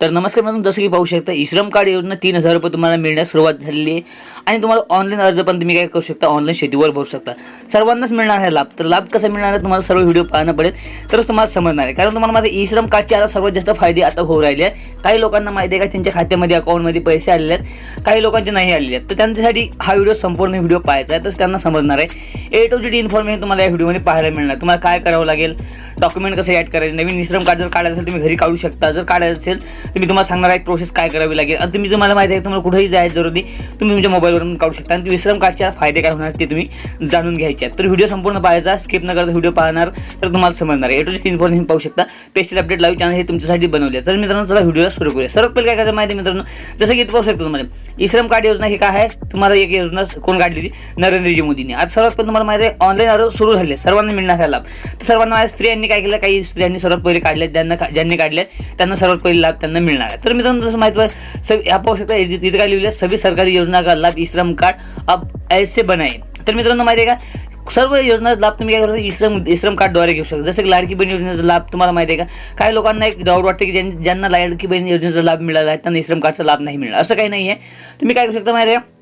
तर नमस्कार मॅडम जसं की पाहू शकता इश्रम कार्ड योजना तीन हजार रुपये तुम्हाला मिळण्यास सुरुवात झालेली आहे. आणि तुम्हाला ऑनलाईन अर्ज पण तुम्ही काय करू शकता ऑनलाईन शेतीवर भरू शकता. सर्वांनाच मिळणार आहे लाभ. तर लाभ कसा मिळणार आहे तुम्हाला सर्व व्हिडिओ पाहणं पडेल. तरच तुम्हाला समजणार आहे. कारण तुम्हाला माझे इश्रम कार्डचे आता सर्वात जास्त फायदे आता होऊ राहिले आहेत. काही लोकांना माहिती आहे का त्यांच्या खात्यामध्ये अकाउंटमध्ये पैसे आलेले आहेत. काही लोकांचे नाही आलेले आहेत. तर त्यांच्यासाठी हा व्हिडिओ संपूर्ण व्हिडिओ पाहायचा आहे. तर त्यांना समजणार आहे. A to G D information तुम्हाला या व्हिडिओमध्ये पाहायला मिळणार. तुम्हाला काय करावं लागेल? डॉक्युमेंट कसं ॲड करायचं? नवीन श्रम कार्ड जर काढायचं असेल तुम्ही घरी काढू शकता. जर काढायचं असेल तर मी तुम्हाला सांगणार आहे प्रोसेस काय करावी लागेल. आणि तुम्ही तुम्हाला माहिती आहे तुम्हाला कुठेही जायचं जरुरी तुम्ही तुमच्या मोबाईलवरून काढू शकता. आणि विश्रम कार्डच्या फायदे काय होणार ते तुम्ही जाणून घ्यायचे आहेत. तर व्हिडिओ संपूर्ण पाहायचा स्किप न करता व्हिडिओ पाहणार तर तुम्हाला समजणार आहे. ए टू इन्फॉर्मेशन पाहू शकता. स्पेशल अपडेट लाईव्ह चॅनल हे तुमच्यासाठी बनवले. तर मित्रांनो चला व्हिडिओला सुरू करूया. सर्वात पहिले काय करायचं माहिती आहे मित्रांनो? जसं की पाहू शकतो तुम्हाला. ई श्रम कार्ड योजना ही काय आहे? तुम्हाला एक योजना कोण काढली होती? नरेंद्रजी मोदींनी. आज सर्वात पहिले तुम्हाला माहिती आहे ऑनलाईन अर्ज सुरू झाले सर्वांना मिळणार लाभ. तर सर्वांना माझ्या स्त्रियांनी काय केलं? काही स्त्रियांनी सर्वात पहिले काढलेत ज्यांना ज्यांनी काढले त्यांना सर्वात पहिले लाभ त्यांना मिळणार. आहे तर मित्रांनो तसं माहिती आहे या पाहू शकता इथे तिथे काय लिहिलं आहे, सभी सरकारी योजना का लाभ ई श्रम कार्ड अब ऐसे बनाए. तर मित्रांनो माहिती आहे का? सर्व योजनाचा लाभ तुम्ही काय करू शकता? इश्रम इश्रम कार्डद्वारे घेऊ शकता. जसं की लाडकी बहीण योजनेचा लाभ तुम्हाला माहिती आहे का? काही लोकांना एक डाऊट वाटते की ज्यांना लाडकी बहीण योजनेचा लाभ मिळाला आहे त्यांना इश्रम कार्डचा लाभ नाही मिळाला असं काही नाही आहे तुम्ही काय करू शकता माहिती आहे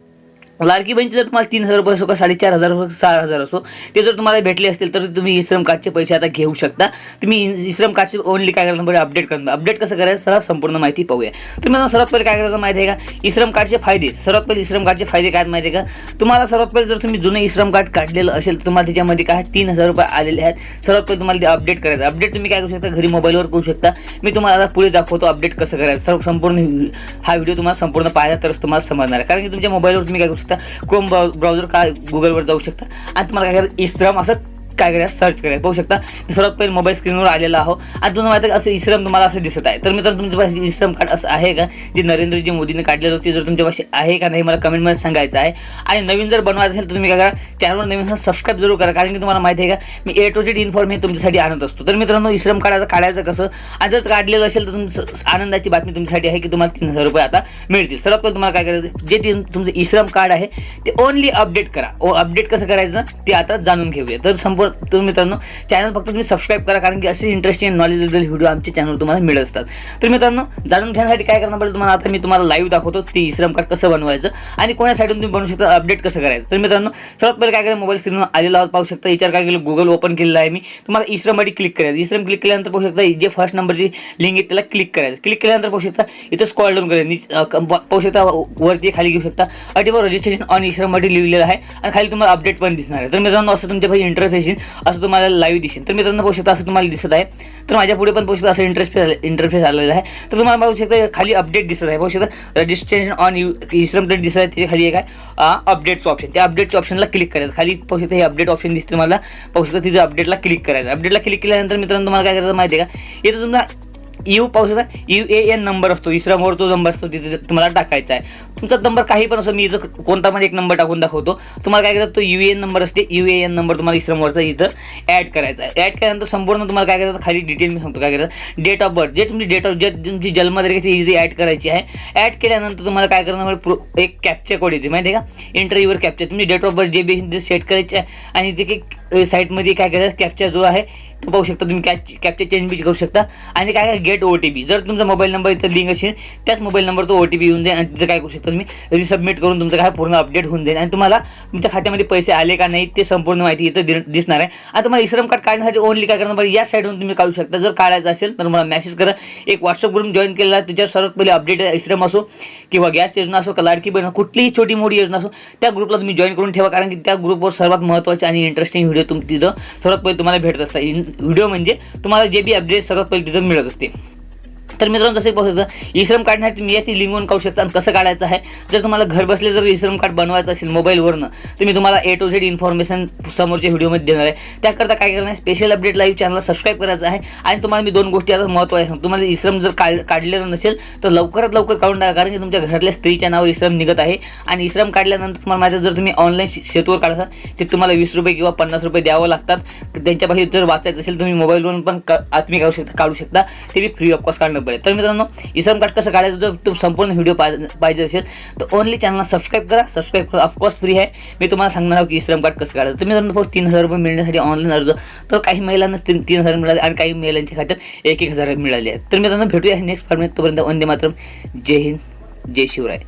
लाडकी बहिणीचे जर तुम्हाला तीन हजार रुपये असो का साडेचार हजार सहा हजार असो ते जर तुम्हाला भेटले असतील तर तुम्ही इश्रम कार्डचे पैसे आता घेऊ शकता. तुम्ही इश्रम कार्डचे ओनली काय करणार पडेल अपडेट करणार अपडेट कसं करायचं? सर्वात संपूर्ण माहिती पाहूया. तर मला सर्वात पहिले काय करायचं माहिती आहे का? इश्रम कार्डचे फायदे. सर्वात पहिले इश्रम कार्डचे फायदे काय आहेत माहिती आहे का? तुम्हाला सर्वात पहिले जर तुम्ही जुनं इश्रम कार्ड काढलेलं असेल तर तुम्हाला त्याच्यामध्ये काय तीन हजार रुपये आलेले आहेत. सर्वात पहिले तुम्हाला ते अपडेट करायचं अपडेट तुम्ही काय करू शकता? घरी मोबाईलवर करू शकता. मी तुम्हाला आता पुढे दाखवतो अपडेट कसं करायचं. सर्व संपूर्ण हा व्हिडिओ तुम्हाला संपूर्ण पाहिला तरच तुम्हाला समजणार आहे. कारण की तुमच्या मोबाईलवर तुम्ही काय करू शकता क्रोम ब्राउझर काय गुगलवर जाऊ शकता. आणि तुम्हाला काय करायचं? इस्त्रम असं काय करा सर्च करायचं. पाहू शकता मी सर्वात पहिले मोबाईल स्क्रीनवर आलेला आहो. आणि तुम्हाला माहिती आहे का असं इश्रम तुम्हाला असं दिसत आहे. तर मित्रांनो तुमच्या पाशी इश्रम कार्ड असं आहे का जे नरेंद्रजी मोदीने काढलेलं होते ते जर तुमच्या पाशी आहे का नाही मला कमेंटमध्ये सांगायचं आहे. आणि नवीन जर बनवायचं असेल तर तुम्ही काय करा चॅनलवर नवीन सबस्क्राईब जरूर करा कारण की तुम्हाला माहिती आहे का मी ए टू जेड इन्फॉर्मेशन तुमच्यासाठी आणत असतो. तर मित्रांनो इश्रम कार्ड आता काढायचं कसं आणि जर काढलेलं असेल तर तुमचं आनंदाची बातमी तुमच्यासाठी आहे की तुम्हाला तीन हजार रुपये आता मिळतील. सर्वात पहिले तुम्हाला काय करायचं जे तीन तुमचं इश्रम कार्ड आहे ते ओनली अपडेट करा. ओ अपडेट कसं करायचं ते आता जाणून घेऊया. तर संपूर्ण तुम्ही मित्रांनो चॅनल फक्त तुम्ही सबस्क्राईब करा कारण की असे इंटरेस्टिंग नॉलेजेबल व्हिडिओ आमच्या चॅनलवर तुम्हाला मिळत असतात तर मित्रांनो जाणून घेण्यासाठी काय करणार पडेल तुम्हाला आता मी तुम्हाला लाईव्ह दाखवतो ते इश्रम कार्ड कसं बनवायचं आणि कोणासाठी साईडून तुम्ही बनवू शकता अपडेट कसं करायचं. तर मित्रांनो सर्वात पहिले काय करायचं मोबाईल स्क्रीनवर आलेला आहोत पाहू शकता याच्यावर काय केलं गुगल ओपन केलेलं आहे मी. तुम्हाला इश्रमसाठी क्लिक करायचं. इश्रम क्लिक केल्यानंतर पाहू शकता जे फर्स्ट नंबरची लिंक आहे त्याला क्लिक करायचं. क्लिक केल्यानंतर पाहू शकता इथं स्कॉल डाऊन करायचं पाहू शकता वरती खाली घेऊ शकता. अटीवर रजिस्ट्रेशन ऑन इश्रमसाठी लिहिलेलं आहे आणि खाली तुम्हाला अपडेट पण दिसणार आहे. तर मित्रांनो असं तुमच्या पाहिजे इंटरफेस असं तुम्हाला लाईव्ह दिसेल. तर मित्रांनो पाहू शकता असं तुम्हाला दिसत आहे. तर माझ्या पुढे पण पाहू शकता असं इंटरफेस इंटरफेस आलेलं आहे. तर तुम्हाला पाहू शकता खाली अपडेट दिसत आहे. पाहू शकता रजिस्ट्रेशन ऑन यू इश्रम प्लेट दिसत आहे. त्याच्याखाली एक आहे अपडेटचं ऑप्शन त्या अपडेटच्या ऑप्शनला क्लिक करायचं. खाली पाहू शकता हे अपडेट ऑप्शन दिसते तुम्हाला. पाहू शकता तिथे अपडेटला क्लिक करायचं. अपडेटला क्लिक केल्यानंतर मित्रांनो तुम्हाला काय करायचं माहिती आहे का? इथं तुम्हाला यू पाहू शकता यू ए एन नंबर असतो इस्रामवर तो नंबर असतो तिथे तुम्हाला टाकायचा आहे. तुमचा नंबर काही पण असो मी इथं कोणता पण एक नंबर टाकून दाखवतो. तुम्हाला काय करायचं तो यू ए एन नंबर असते यू ए एन नंबर तुम्हाला इस्रामवरचा इथं ॲड करायचा आहे. ॲड केल्यानंतर संपूर्ण तुम्हाला काय करायचं खाली डिटेल मी सांगतो काय करायचं डेट ऑफ बर्थ जे तुमची डेट ऑफ जे तुमची जन्मतारीख ती ॲड करायची आहे. ॲड केल्यानंतर तुम्हाला काय करणार प्रो एक कॅप्चर कोड येते माहिती आहे का इंटरव्ह्यूवर कॅप्चर तुम्ही डेट ऑफ बर्थ जे बी सेट करायचे आहे आणि तिथे साईटमध्ये काय करायचं कॅप्चर जो आहे तो पाहू शकता. तुम्ही कॅप कॅप्चर चेंज बी करू शकता. आणि काय काय गेट ओ टी पी जर तुमचा मोबाईल नंबर इथं लिंक असेल त्याच मोबाईल नंबर तो ओ टी पी येऊन जाईल आणि तिथं काय करू शकता तुम्ही? रिसबमिट करून तुमचं काय पूर्ण अपडेट होऊन जाईल. आणि तुम्हाला तुमच्या खात्यामध्ये पैसे आले का नाही ते संपूर्ण माहिती इथं दि- दिसणार आहे. आता तुम्हाला इश्रम कार्ड काढण्यासाठी ओनली काय करणार? या साईडवरून तुम्ही काढू शकता. जर काढायचं असेल तर मला मेसेज करा. एक व्हॉट्सअप ग्रुप जॉईन केलेला आहे त्याच्यावर सर्वात पहिले अपडेट इश्रम असो किंवा गॅस योजना असो का लाडकी बहीण कुठलीही छोटी मोठी योजना असो त्या ग्रुपला तुम्ही जॉईन करून ठेवा. कारण की त्या ग्रुपवर सर्वात महत्त्वाचे आणि इंटरेस्टिंग व्हिडिओ तुम तिथं सर्वात पहिले तुम्हाला भेटत असतात. व्हिडिओ म्हणजे तुम्हाला जे बी अपडेट सर्वात पहिले तिथं मिळत असते. तर मित्रांनो जसं पाहू शकता इश्रम काढण्यासाठी मी याची लिंकवून काढू शकता. आणि कसं काढायचं आहे? जर तुम्हाला घर बसले जर श्रम कार्ड बनवायचं असेल मोबाईलवरनं तर मी तुम्हाला ए टू झेड इन्फॉर्मेशन समोरच्या व्हिडिओमध्ये देणार आहे. त्याकरता काय करणार आहे? स्पेशल अपडेट लाईव्ह चॅनलला सबस्क्राईब करायचं आहे. आणि तुम्हाला मी दोन गोष्टी आता महत्त्व आहे तुम्हाला इश्रम जर काढ काढलेलं नसेल तर लवकरात लवकर काढून टाका. कारण की तुमच्या घरातल्या स्त्रीच्या नावावर इश्रम निघत आहे. आणि इश्रम काढल्यानंतर तुम्हाला माझ्या जर तुम्ही ऑनलाईन शेतूवर काढता ते तुम्हाला वीस रुपये किंवा पन्नास रुपये द्यावं लागतात. तर त्यांच्यापाशी जर वाचायचं असेल तुम्ही मोबाईलवरून पण क- तुम्ही काढू शकता काढू शकता. ते बी फ्री ऑफ कॉस्ट काढणं. पडेल तर मित्रांनो इश्रम कार्ड कसं काढायचं जर तुम संपूर्ण व्हिडिओ पाहिजे असेल तर ओनली चॅनलला सबस्क्राईब करा. सबस्क्राईब करा ऑफकोर्स फ्री आहे. मी तुम्हाला सांगणार आहोत की इसम कार्ड कसं काढायचं. तर मित्रांनो फक्त तीन हजार रुपये मिळण्यासाठी ऑनलाईन अर्ज. तर काही महिलांना तीन तीन हजार मिळाले आणि काही महिलांच्या खात्यात एक एक हजार मिळाले आहेत. तर मित्रांनो भेटूया नेक्स्ट फॉर्मेट तोपर्यंत वंदे मातरम. जय हिंद जय शिवराय.